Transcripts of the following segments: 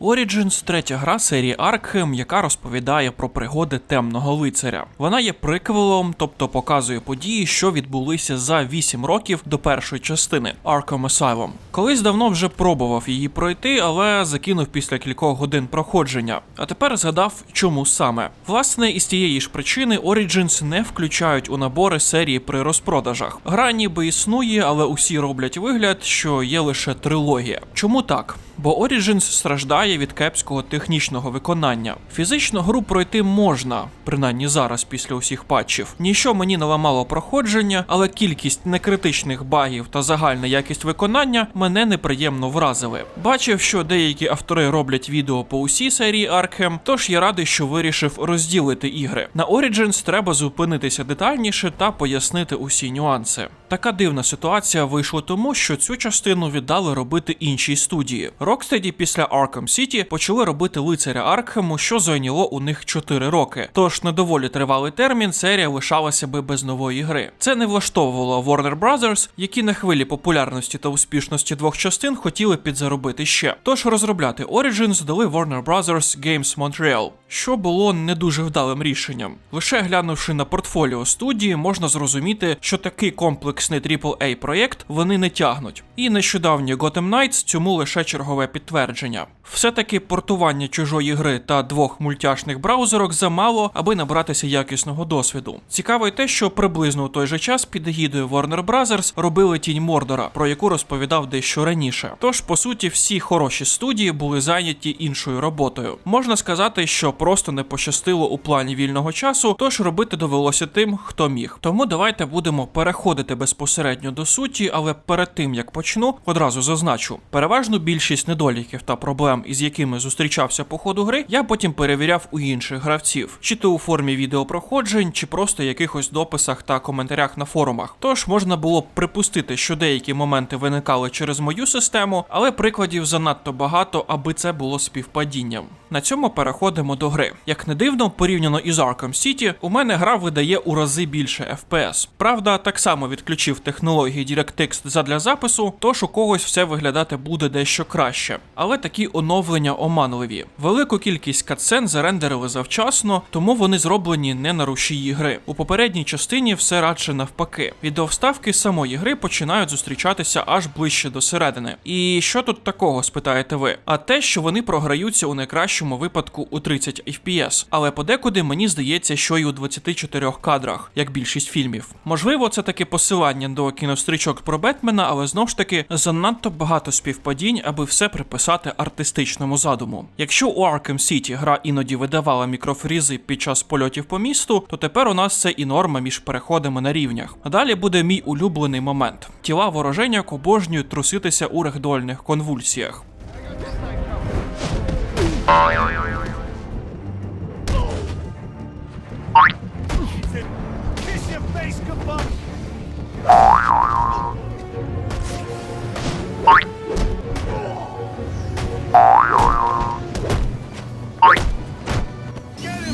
Origins – третя гра серії Arkham, яка розповідає про пригоди темного лицаря. Вона є приквелом, тобто показує події, що відбулися за 8 років до першої частини Arkham Asylum. Колись давно вже пробував її пройти, але закинув після кількох годин проходження. А тепер згадав, чому саме. Власне, із тієї ж причини Origins не включають у набори серії при розпродажах. Гра ніби існує, але усі роблять вигляд, що є лише трилогія. Чому так? Бо Origins страждає від кепського технічного виконання. Фізично гру пройти можна, принаймні зараз після усіх патчів. Ніщо мені не ламало проходження, але кількість некритичних багів та загальна якість виконання мене неприємно вразили. Бачив, що деякі автори роблять відео по усій серії Arkham, тож я радий, що вирішив розділити ігри. На Origins треба зупинитися детальніше та пояснити усі нюанси. Така дивна ситуація вийшла тому, що цю частину віддали робити іншій студії. Rocksteady після Arkham City почали робити лицаря Аркхему, що зайняло у них 4 роки. Тож на доволі тривалий термін серія лишалася би без нової гри. Це не влаштовувало Warner Bros., які на хвилі популярності та успішності двох частин хотіли підзаробити ще. Тож розробляти Origins дали Warner Bros. Games Montreal, що було не дуже вдалим рішенням. Лише глянувши на портфоліо студії, можна зрозуміти, що такий комплексний AAA проєкт вони не тягнуть. І нещодавнє Gotham Knights цьому лише чергове підтвердження. Все-таки портування чужої гри та двох мультяшних браузерок замало, аби набратися якісного досвіду. Цікаво й те, що приблизно у той же час під егідою Warner Bros. робили тінь Мордора, про яку розповідав дещо раніше. Тож, по суті, всі хороші студії були зайняті іншою роботою. Можна сказати, що просто не пощастило у плані вільного часу, тож робити довелося тим, хто міг. Тому давайте будемо переходити безпосередньо до суті, але перед тим як почну, одразу зазначу: переважну більшість недоліків та проблем, із якими зустрічався по ходу гри, я потім перевіряв у інших гравців, чи то у формі відеопроходжень, чи просто якихось дописах та коментарях на форумах. Тож можна було б припустити, що деякі моменти виникали через мою систему, але прикладів занадто багато, аби це було співпадінням. На цьому переходимо до гри. Як не дивно, порівняно із Arkham City, у мене гра видає у рази більше FPS. Правда, так само відключив технології DirectX задля запису, тож у когось все виглядати буде дещо краще. Але такі оновлення оманливі. Велику кількість катсцен зарендерили завчасно, тому вони зроблені не на рушії гри. У попередній частині все радше навпаки. Відеовставки самої гри починають зустрічатися аж ближче до середини. І що тут такого, спитаєте ви? А те, що вони програються у найкращому випадку у 30 FPS, але подекуди мені здається, що й у 24 кадрах, як більшість фільмів. Можливо, це таке посилання до кінострічок про Бетмена, але знов ж таки занадто багато співпадінь, аби все приписати артистичному задуму. Якщо у Arkham City гра іноді видавала мікрофрізи під час польотів по місту, то тепер у нас це і норма між переходами на рівнях. Далі буде мій улюблений момент: тіла вороженяк обожнюють труситися у регдольних конвульсіях. Get him!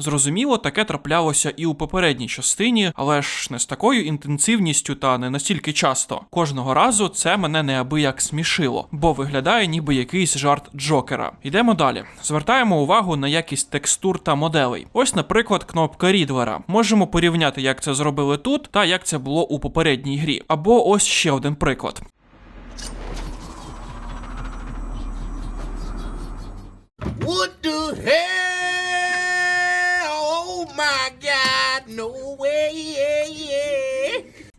Зрозуміло, таке траплялося і у попередній частині, але ж не з такою інтенсивністю та не настільки часто. Кожного разу це мене неабияк смішило, бо виглядає ніби якийсь жарт Джокера. Йдемо далі. Звертаємо увагу на якість текстур та моделей. Ось, наприклад, кнопка Рідлера. Можемо порівняти, як це зробили тут, та як це було у попередній грі. Або ось ще один приклад. What the hell? My God,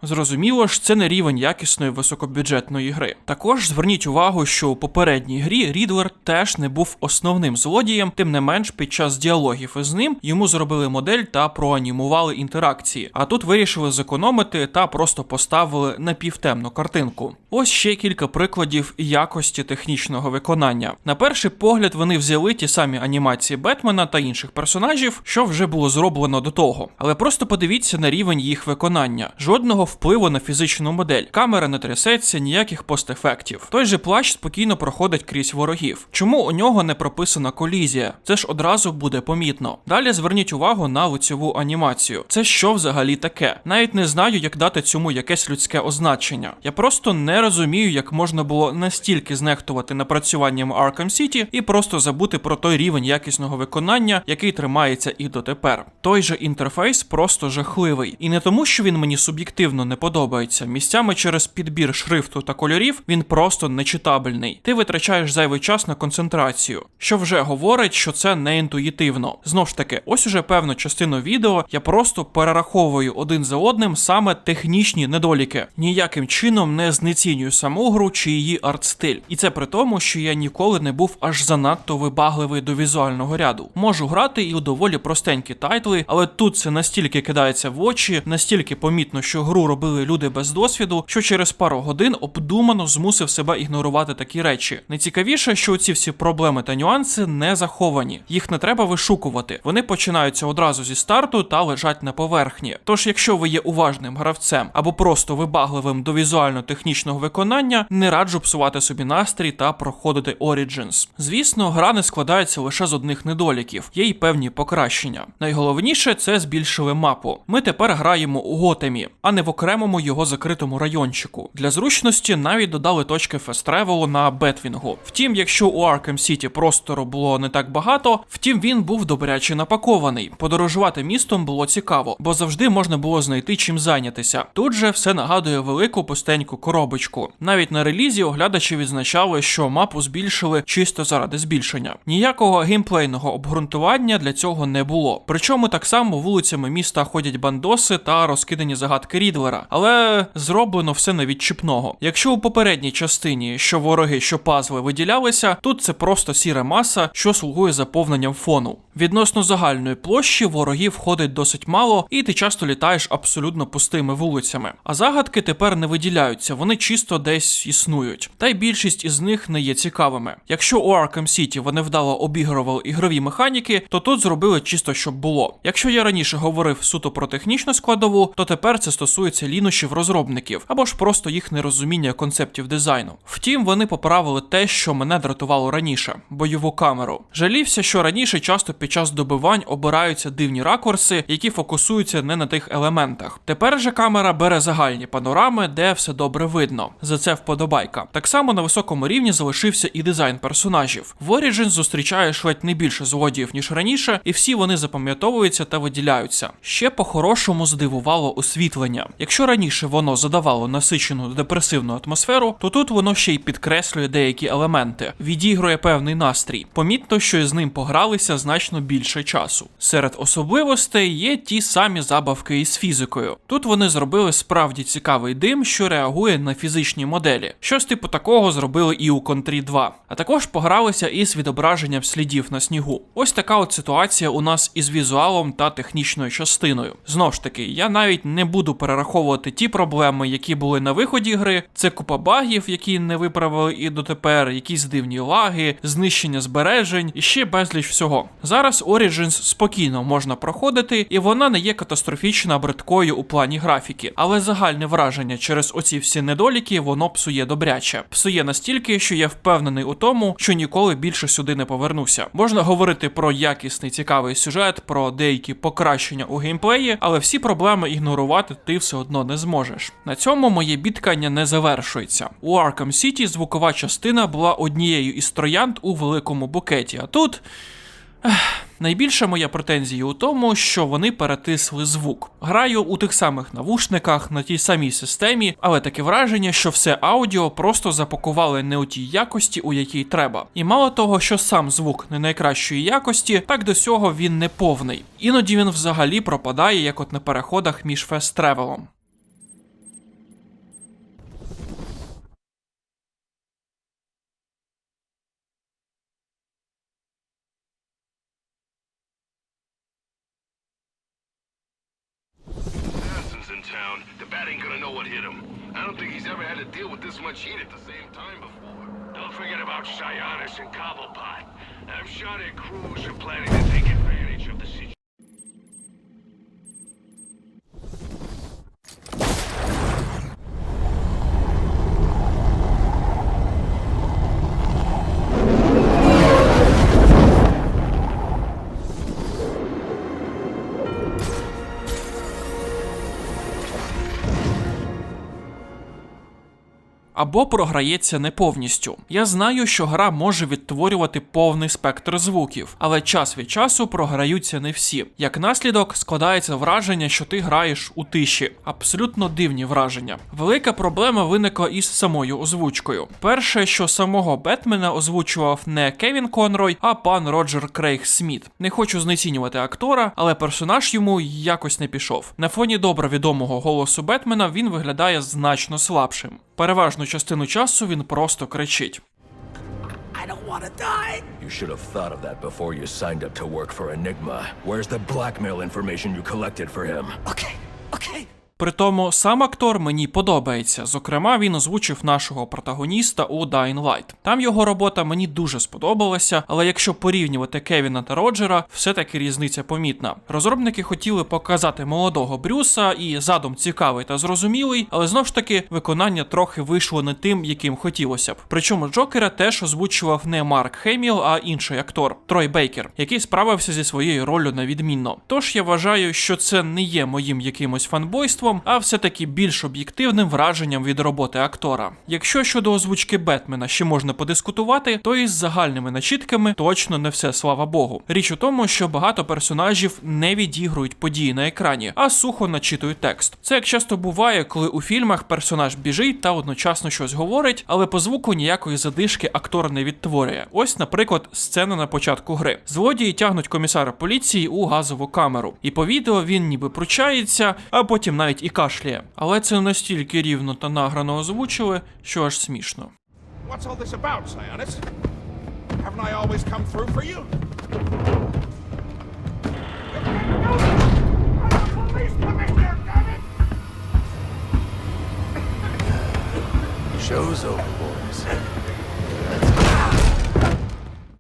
Зрозуміло ж, це не рівень якісної високобюджетної гри. Також зверніть увагу, що у попередній грі Рідлер теж не був основним злодієм, тим не менш, під час діалогів із ним йому зробили модель та проанімували інтеракції. А тут вирішили зекономити та просто поставили напівтемну картинку. Ось ще кілька прикладів якості технічного виконання. На перший погляд вони взяли ті самі анімації Бетмена та інших персонажів, що вже було зроблено до того. Але просто подивіться на рівень їх виконання. Жодного впливу на фізичну модель. Камера не трясеться, ніяких постефектів. Той же плащ спокійно проходить крізь ворогів. Чому у нього не прописана колізія? Це ж одразу буде помітно. Далі зверніть увагу на лицьову анімацію. Це що взагалі таке? Навіть не знаю, як дати цьому якесь людське означення. Я просто не розумію, як можна було настільки знехтувати напрацюванням Arkham City і просто забути про той рівень якісного виконання, який тримається і дотепер. Той же інтерфейс просто жахливий. І не тому, що він мені суб'єктивно не подобається. Місцями через підбір шрифту та кольорів він просто нечитабельний. Ти витрачаєш зайвий час на концентрацію, що вже говорить, що це не інтуїтивно. Знов ж таки, ось уже певну частину відео я просто перераховую один за одним саме технічні недоліки. Ніяким чином не знецінюю саму гру чи її артстиль. І це при тому, що я ніколи не був аж занадто вибагливий до візуального ряду. Можу грати і у доволі простенькі тайтли, але тут це настільки кидається в очі, настільки помітно, що гру робили люди без досвіду, що через пару годин обдумано змусив себе ігнорувати такі речі. Найцікавіше, що ці всі проблеми та нюанси не заховані. Їх не треба вишукувати. Вони починаються одразу зі старту та лежать на поверхні. Тож, якщо ви є уважним гравцем або просто вибагливим до візуально-технічного виконання, не раджу псувати собі настрій та проходити Origins. Звісно, гра не складається лише з одних недоліків, є й певні покращення. Найголовніше це збільшили мапу. Ми тепер граємо у Готемі, а не в окремому його закритому райончику. Для зручності навіть додали точки фест-тревелу на Бетвінгу. Втім, якщо у Arkham City простору було не так багато, втім він був добряче напакований. Подорожувати містом було цікаво, бо завжди можна було знайти чим зайнятися. Тут же все нагадує велику пустеньку коробочку. Навіть на релізі оглядачі відзначали, що мапу збільшили чисто заради збільшення. Ніякого геймплейного обґрунтування для цього не було. Причому так само вулицями міста ходять бандоси та розкидані загадки Рідлера, але зроблено все на відчіпного. Якщо у попередній частині що вороги, що пазли виділялися, тут це просто сіра маса, що слугує заповненням фону. Відносно загальної площі ворогів ходить досить мало, і ти часто літаєш абсолютно пустими вулицями. А загадки тепер не виділяються, вони чисто десь існують. Та й більшість із них не є цікавими. Якщо у Arkham City вони вдало обігрували ігрові механіки, то тут зробили чисто щоб було. Якщо я раніше говорив суто про технічну складову, то тепер це стосується лінощів розробників або ж просто їх нерозуміння концептів дизайну. Втім, вони поправили те, що мене дратувало раніше бойову камеру. Жалівся, що раніше часто під час добивань обираються дивні ракурси, які фокусуються не на тих елементах. Тепер же камера бере загальні панорами, де все добре видно. За це вподобайка. Так само на високому рівні залишився і дизайн персонажів. В Origins зустрічаєш ледь не більше злодіїв, ніж раніше, і всі вони запам'ятовуються та виділяються. Ще по-хорошому здивувало освітлення. Якщо раніше воно задавало насичену депресивну атмосферу, то тут воно ще й підкреслює деякі елементи, відігрує певний настрій. Помітно, що з ним погралися значно більше часу. Серед особливостей є ті самі забавки із фізикою. Тут вони зробили справді цікавий дим, що реагує на фізичні моделі. Щось типу такого зробили і у Контрі 2. А також погралися із відображенням слідів на снігу. Ось така от ситуація у нас із візуалом та технічною частиною. Знов ж таки, я навіть не буду перераховувати ті проблеми, які були на виході гри. Це купа багів, які не виправили і дотепер, якісь дивні лаги, знищення збережень і ще безліч всього. Зараз Origins спокійно можна проходити, і вона не є катастрофічно бридкою у плані графіки, але загальне враження через оці всі недоліки воно псує добряче. Псує настільки, що я впевнений у тому, що ніколи більше сюди не повернуся. Можна говорити про якісний цікавий сюжет, про деякі покращення у геймплеї, але всі проблеми ігнорувати ти все одно не зможеш. На цьому моє бідкання не завершується. У Arkham City звукова частина була однією із троянд у великому букеті, а тут. Найбільша моя претензія у тому, що вони перетисли звук. Граю у тих самих навушниках на тій самій системі, але таке враження, що все аудіо просто запакували не у тій якості, у якій треба. І мало того, що сам звук не найкращої якості, так до цього він не повний. Іноді він взагалі пропадає, як от на переходах між фест-тревелом. Town. The bat ain't gonna know what hit him. I don't think he's ever had to deal with this much heat at the same time before. Don't forget about Sionis and Cobblepot. I'm sure their crews are planning to take advantage of the situation. Або програється не повністю. Я знаю, що гра може відтворювати повний спектр звуків, але час від часу програються не всі. Як наслідок, складається враження, що ти граєш у тиші. Абсолютно дивні враження. Велика проблема виникла із самою озвучкою. Перше, що самого Бетмена озвучував не Кевін Конрой, а пан Роджер Крейг Сміт. Не хочу знецінювати актора, але персонаж йому якось не пішов. На фоні добре відомого голосу Бетмена він виглядає значно слабшим. Переважну частину часу він просто кричить. I don't want to die. You should have thought of that before you signed up to work for Enigma. Where's the blackmail information you collected for him? Okay, okay. Притому сам актор мені подобається. Зокрема, він озвучив нашого протагоніста у Dying Light. Там його робота мені дуже сподобалася, але якщо порівнювати Кевіна та Роджера, все-таки різниця помітна. Розробники хотіли показати молодого Брюса, і задум цікавий та зрозумілий, але знов ж таки виконання трохи вийшло не тим, яким хотілося б. Причому Джокера теж озвучував не Марк Хеміл, а інший актор Трой Бейкер, який справився зі своєю роллю на відмінно. Тож я вважаю, що це не є моїм якимось фанбойством, а все-таки більш об'єктивним враженням від роботи актора. Якщо щодо озвучки Бетмена ще можна подискутувати, то із загальними начітками точно не все, слава Богу. Річ у тому, що багато персонажів не відігрують події на екрані, а сухо начитують текст. Це як часто буває, коли у фільмах персонаж біжить та одночасно щось говорить, але по звуку ніякої задишки актор не відтворює. Ось, наприклад, сцена на початку гри. Злодії тягнуть комісара поліції у газову камеру, і по відео він ніби пручається, а потім навіть і кашляє. Але це настільки рівно та награно озвучили, що аж смішно. What's all this about, Sionis? Haven't I always come through for you? Police commissioner, damn it! Show's over, boys.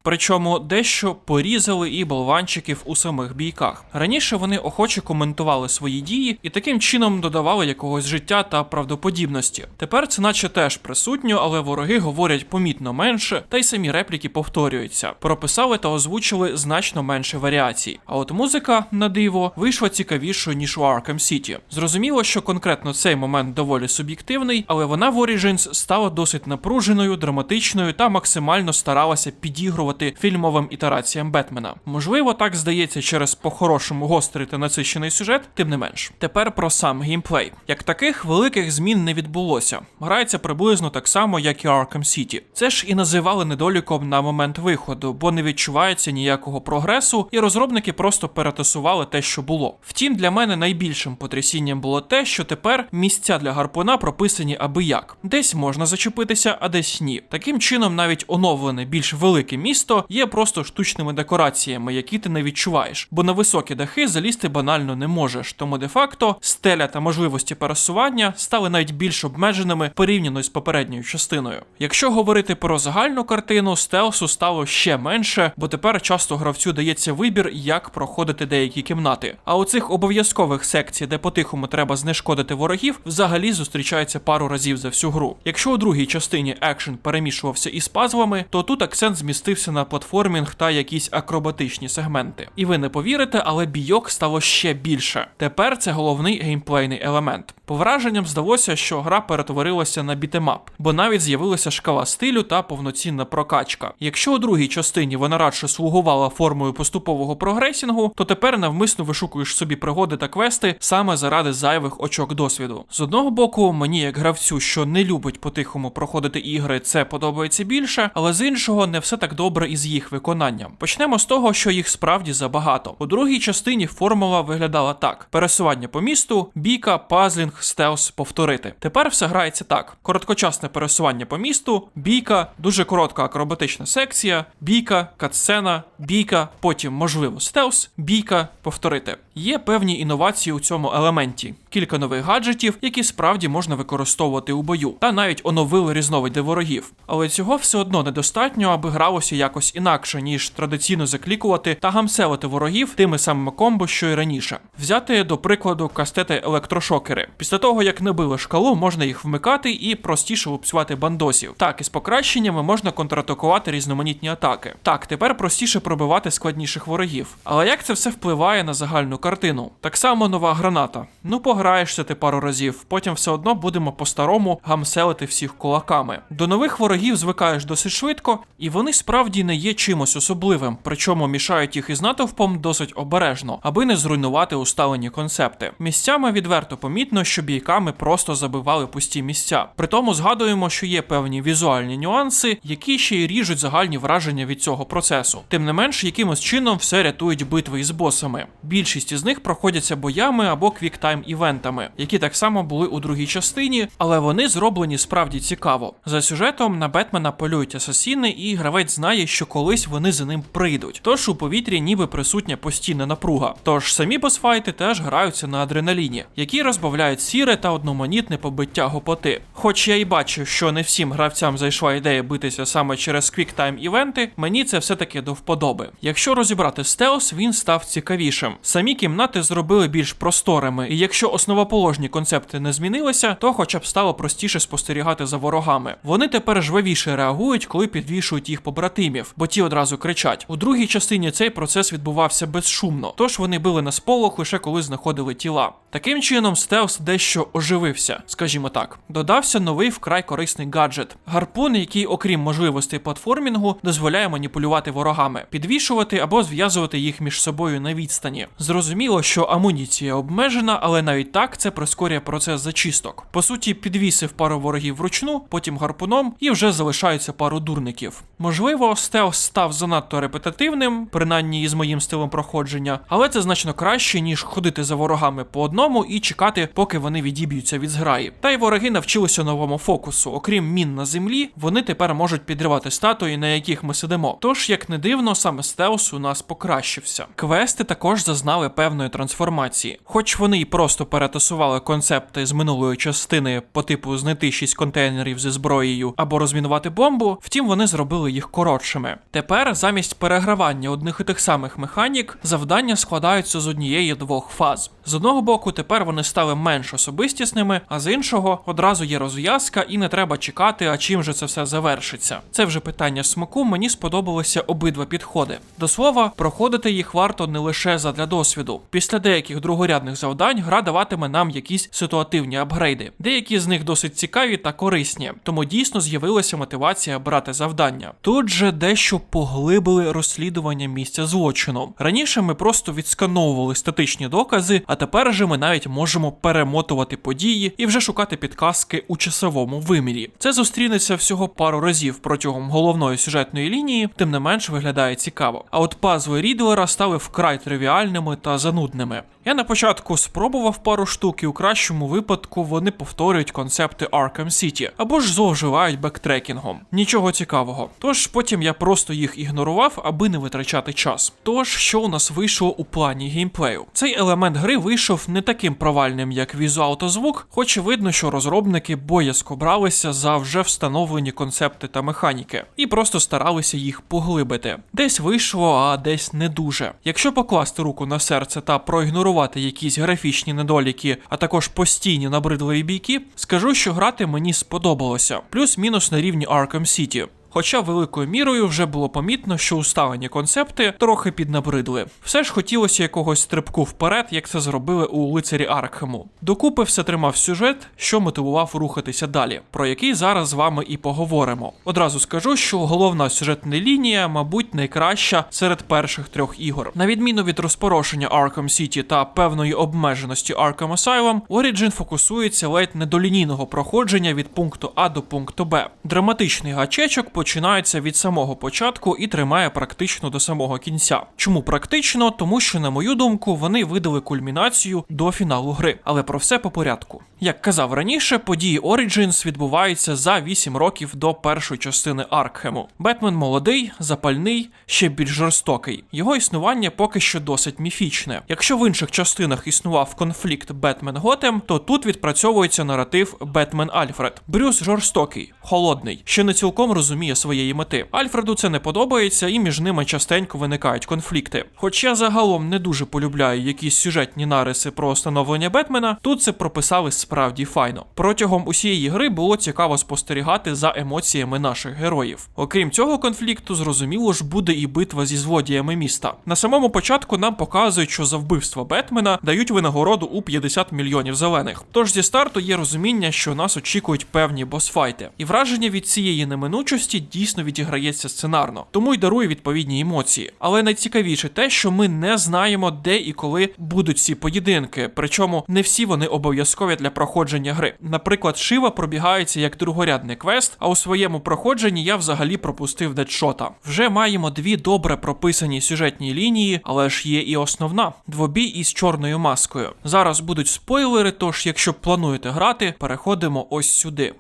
Причому дещо порізали і болванчиків у самих бійках. Раніше вони охоче коментували свої дії і таким чином додавали якогось життя та правдоподібності. Тепер це наче теж присутньо, але вороги говорять помітно менше, та й самі репліки повторюються. Прописали та озвучили значно менше варіацій. А от музика, на диво, вийшла цікавішою ніж у Arkham City. Зрозуміло, що конкретно цей момент доволі суб'єктивний, але вона в Origins стала досить напруженою, драматичною та максимально старалася підігрувати фільмовим ітераціям Бетмена. Можливо, так здається через по-хорошому гострий та насичений сюжет, тим не менш. Тепер про сам геймплей. Як таких великих змін не відбулося. Грається приблизно так само, як і Arkham City. Це ж і називали недоліком на момент виходу, бо не відчувається ніякого прогресу, і розробники просто перетасували те, що було. Втім, для мене найбільшим потрясінням було те, що тепер місця для гарпуна прописані аби як. Десь можна зачепитися, а десь ні. Таким чином, навіть оновлене більш велике місто є просто штучними декораціями, які ти не відчуваєш, бо на високі дахи залізти банально не можеш. Тому де-факто стеля та можливості пересування стали навіть більш обмеженими порівняно з попередньою частиною. Якщо говорити про загальну картину, стелсу стало ще менше, бо тепер часто гравцю дається вибір, як проходити деякі кімнати. А у цих обов'язкових секцій, де по-тихому треба знешкодити ворогів, взагалі зустрічається пару разів за всю гру. Якщо у другій частині екшен перемішувався із пазлами, то тут акцент змістився на платформінг та якісь акробатичні сегменти. І ви не повірите, але бійок стало ще більше. Тепер це головний геймплейний елемент. По враженням здалося, що гра перетворилася на бітемап, бо навіть з'явилася шкала стилю та повноцінна прокачка. Якщо у другій частині вона радше слугувала формою поступового прогресінгу, то тепер навмисно вишукуєш собі пригоди та квести саме заради зайвих очок досвіду. З одного боку, мені, як гравцю, що не любить по-тихому проходити ігри, це подобається більше, але з іншого не все так добре із їх виконанням. Почнемо з того, що їх справді забагато. У другій частині формула виглядала так: пересування по місту, бійка, пазлінг, стелс, повторити. Тепер все грається так: короткочасне пересування по місту, бійка, дуже коротка акробатична секція, бійка, катсцена, бійка, потім можливо стелс, бійка, повторити. Є певні інновації у цьому елементі, кілька нових гаджетів, які справді можна використовувати у бою, та навіть оновили різновиди ворогів. Але цього все одно недостатньо, аби гралося якось інакше, ніж традиційно заклікувати та гамселити ворогів тими самими комбо, що й раніше. Взяти до прикладу кастети електрошокери. Після того, як не били шкалу, можна їх вмикати і простіше лупцювати бандосів. Так, із покращеннями можна контратакувати різноманітні атаки. Так, тепер простіше пробивати складніших ворогів. Але як це все впливає на загальну картину? Так само нова граната. Ну, пограєшся ти пару разів, потім все одно будемо по-старому гамселити всіх кулаками. До нових ворогів звикаєш досить швидко, і вони справді не є чимось особливим, причому мішають їх із натовпом досить обережно, аби не зруйнувати усталені концепти. Місцями відверто помітно, що бійками просто забивали пусті місця. Притому згадуємо, що є певні візуальні нюанси, які ще й ріжуть загальні враження від цього процесу. Тим не менш, якимось чином все рятують битви із босами. Більшість із них проходяться боями або квіктайм івентами, які так само були у другій частині, але вони зроблені справді цікаво. За сюжетом на Бетмена полюють асасіни, і гравець знає, що колись вони за ним прийдуть. Тож у повітрі ніби присутня постійна напруга. Тож самі босфайти теж граються на адреналіні, які розбавляють сіре та одноманітне побиття гопоти. Хоч я й бачу, що не всім гравцям зайшла ідея битися саме через квіктайм івенти, мені це все-таки до вподоби. Якщо розібрати стелс, він став цікавішим. Самі кімнати зробили більш просторими, і якщо основоположні концепти не змінилися, то хоча б стало простіше спостерігати за ворогами. Вони тепер жвавіше реагують, коли підвішують їх побратимів, бо ті одразу кричать. У другій частині цей процес відбувався безшумно, тож вони били на сполох лише коли знаходили тіла. Таким чином, стелс дещо оживився, скажімо так. Додався новий вкрай корисний гаджет гарпун, який, окрім можливостей платформінгу, дозволяє маніпулювати ворогами, підвішувати або зв'язувати їх між собою на відстані. Зрозуміло, що амуніція обмежена, але навіть так це прискорює процес зачисток. По суті, підвісив пару ворогів вручну, потім гарпуном, і вже залишається пару дурників. Можливо, стелс став занадто репетитивним, принаймні із моїм стилем проходження, але це значно краще, ніж ходити за ворогами по одному і чекати, поки вони відіб'ються від зграї. Та й вороги навчилися новому фокусу. Окрім мін на землі, вони тепер можуть підривати статуї, на яких ми сидимо. Тож, як не дивно, саме стелс у нас покращився. Квести також зазнали певної трансформації, хоч вони й просто перетасували концепти з минулої частини по типу знайти 6 контейнерів зі зброєю або розмінувати бомбу, втім вони зробили їх коротшими. Тепер замість перегравання одних і тих самих механік, завдання складаються з однієї двох фаз. З одного боку, тепер вони стали менш особистісними, а з іншого одразу є розв'язка, і не треба чекати, а чим же це все завершиться. Це вже питання смаку. Мені сподобалися обидва підходи. До слова, проходити їх варто не лише задля досвіду. Після деяких другорядних завдань гра даватиме нам якісь ситуативні апгрейди. Деякі з них досить цікаві та корисні, тому дійсно з'явилася мотивація брати завдання. Тут же дещо поглибили розслідування місця злочину. Раніше ми просто відскановували статичні докази, а тепер же ми навіть можемо перемотувати події і вже шукати підказки у часовому вимірі. Це зустрінеться всього пару разів протягом головної сюжетної лінії, тим не менш виглядає цікаво. А от пазли Рідлера стали вкрай тривіальними та занудними. Я на початку спробував пару штук, і у кращому випадку вони повторюють концепти Arkham City або ж зловживають бектрекінгом. Нічого цікавого. Тож потім я просто їх ігнорував, аби не витрачати час. Тож, що у нас вийшло у плані геймплею? Цей елемент гри вийшов не таким провальним, як візуал та звук, хоч видно, що розробники боязко бралися за вже встановлені концепти та механіки, і просто старалися їх поглибити. Десь вийшло, а десь не дуже. Якщо покласти руку на серце та проігнорувати якісь графічні недоліки, а також постійні набридливі бійки, скажу, що грати мені сподобалося, плюс-мінус на рівні Arkham City. Хоча великою мірою вже було помітно, що усталені концепти трохи піднабридли. Все ж хотілося якогось стрибку вперед, як це зробили у лицарі Аркхему. Докупи все тримав сюжет, що мотивував рухатися далі, про який зараз з вами і поговоримо. Одразу скажу, що головна сюжетна лінія, мабуть, найкраща серед перших трьох ігор. На відміну від розпорошення Arkham City та певної обмеженості Arkham Asylum, Origin фокусується ледь не до лінійного проходження від пункту А до пункту Б. Драматичний гачечок починається від самого початку і тримає практично до самого кінця. Чому практично? Тому що, на мою думку, вони видали кульмінацію до фіналу гри. Але про все по порядку. Як казав раніше, події Origins відбуваються за 8 років до першої частини Аркхему. Бетмен молодий, запальний, ще більш жорстокий. Його існування поки що досить міфічне. Якщо в інших частинах існував конфлікт Бетмен Готем, то тут відпрацьовується наратив Бетмен Альфред. Брюс жорстокий, холодний, ще не цілком розуміє досягнення своєї мети. Альфреду це не подобається, і між ними частенько виникають конфлікти. Хоч я загалом не дуже полюбляю якісь сюжетні нариси про становлення Бетмена, тут це прописали справді файно. Протягом усієї гри було цікаво спостерігати за емоціями наших героїв. Окрім цього конфлікту, зрозуміло ж буде і битва зі злодіями міста. На самому початку нам показують, що за вбивство Бетмена дають винагороду у 50 мільйонів зелених. Тож зі старту є розуміння, що нас очікують певні босфайти, і враження від цієї неминучості дійсно відіграється сценарно, тому й дарує відповідні емоції. Але найцікавіше те, що ми не знаємо, де і коли будуть ці поєдинки. Причому не всі вони обов'язкові для проходження гри. Наприклад, Шива пробігається як другорядний квест, а у своєму проходженні я взагалі пропустив дедшота. Вже маємо дві добре прописані сюжетні лінії, але ж є і основна двобій із чорною маскою. Зараз будуть спойлери, тож якщо плануєте грати, переходимо ось сюди.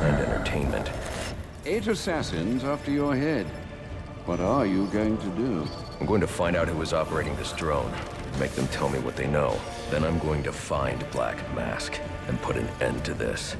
And entertainment. Eight assassins after your head. What are you going to do? I'm going to find out who is operating this drone. Make them tell me what they know. Then I'm going to find Black Mask and put an end to this.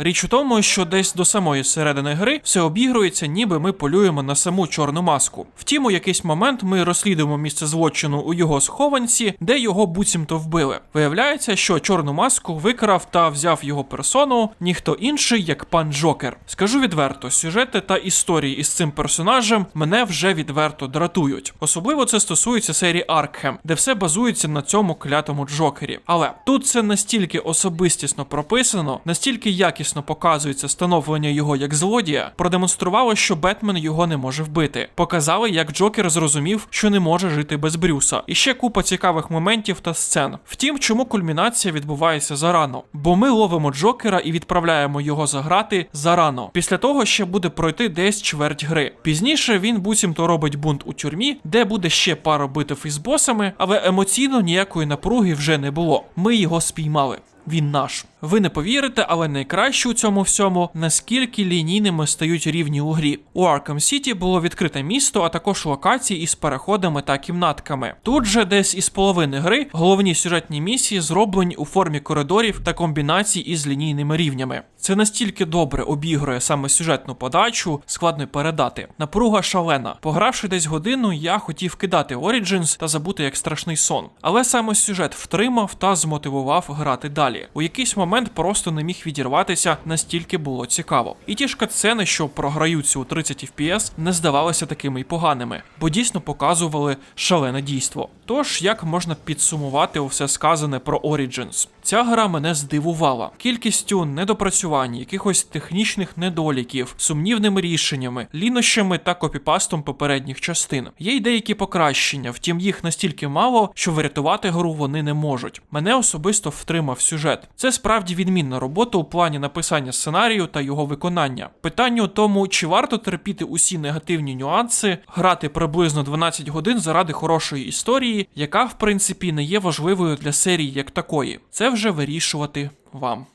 Річ у тому, що десь до самої середини гри все обігрується, ніби ми полюємо на саму чорну маску. Втім, у якийсь момент ми розслідуємо місце злочину у його схованці, де його буцімто вбили. Виявляється, що чорну маску викрав та взяв його персону ніхто інший, як пан Джокер. Скажу відверто, сюжети та історії із цим персонажем мене вже відверто дратують. Особливо це стосується серії Аркхем, де все базується на цьому клятому Джокері. Але тут це настільки особистісно прописано, настільки якісно показується становлення його як злодія, продемонструвало, що Бетмен його не може вбити. Показали, як Джокер зрозумів, що не може жити без Брюса. І ще купа цікавих моментів та сцен. Втім, чому кульмінація відбувається зарано? Бо ми ловимо Джокера і відправляємо його заграти зарано. Після того ще буде пройти десь чверть гри. Пізніше він буцімто робить бунт у тюрмі, де буде ще пара битв із босами, але емоційно ніякої напруги вже не було. Ми його спіймали. Він наш. Ви не повірите, але найкраще у цьому всьому, наскільки лінійними стають рівні у грі. У Arkham City було відкрите місто, а також локації із переходами та кімнатками. Тут же десь із половини гри головні сюжетні місії зроблені у формі коридорів та комбінацій із лінійними рівнями. Це настільки добре обігрує саме сюжетну подачу, складно передати. Напруга шалена. Погравши десь годину, я хотів кидати Origins та забути як страшний сон. Але саме сюжет втримав та змотивував грати далі. У якийсь момент просто не міг відірватися, настільки було цікаво. І ті ж катсцени, що програються у 30 FPS, не здавалися такими й поганими, бо дійсно показували шалене дійство. Тож, як можна підсумувати усе сказане про Origins? Ця гра мене здивувала кількістю недопрацювань, якихось технічних недоліків, сумнівними рішеннями, лінощами та копіпастом попередніх частин. Є й деякі покращення, втім їх настільки мало, що врятувати гру вони не можуть. Мене особисто втримав сюжет. Це справді відмінна робота у плані написання сценарію та його виконання. Питання у тому, чи варто терпіти усі негативні нюанси, грати приблизно 12 годин заради хорошої історії, яка в принципі не є важливою для серії як такої. Це вже вирішувати вам.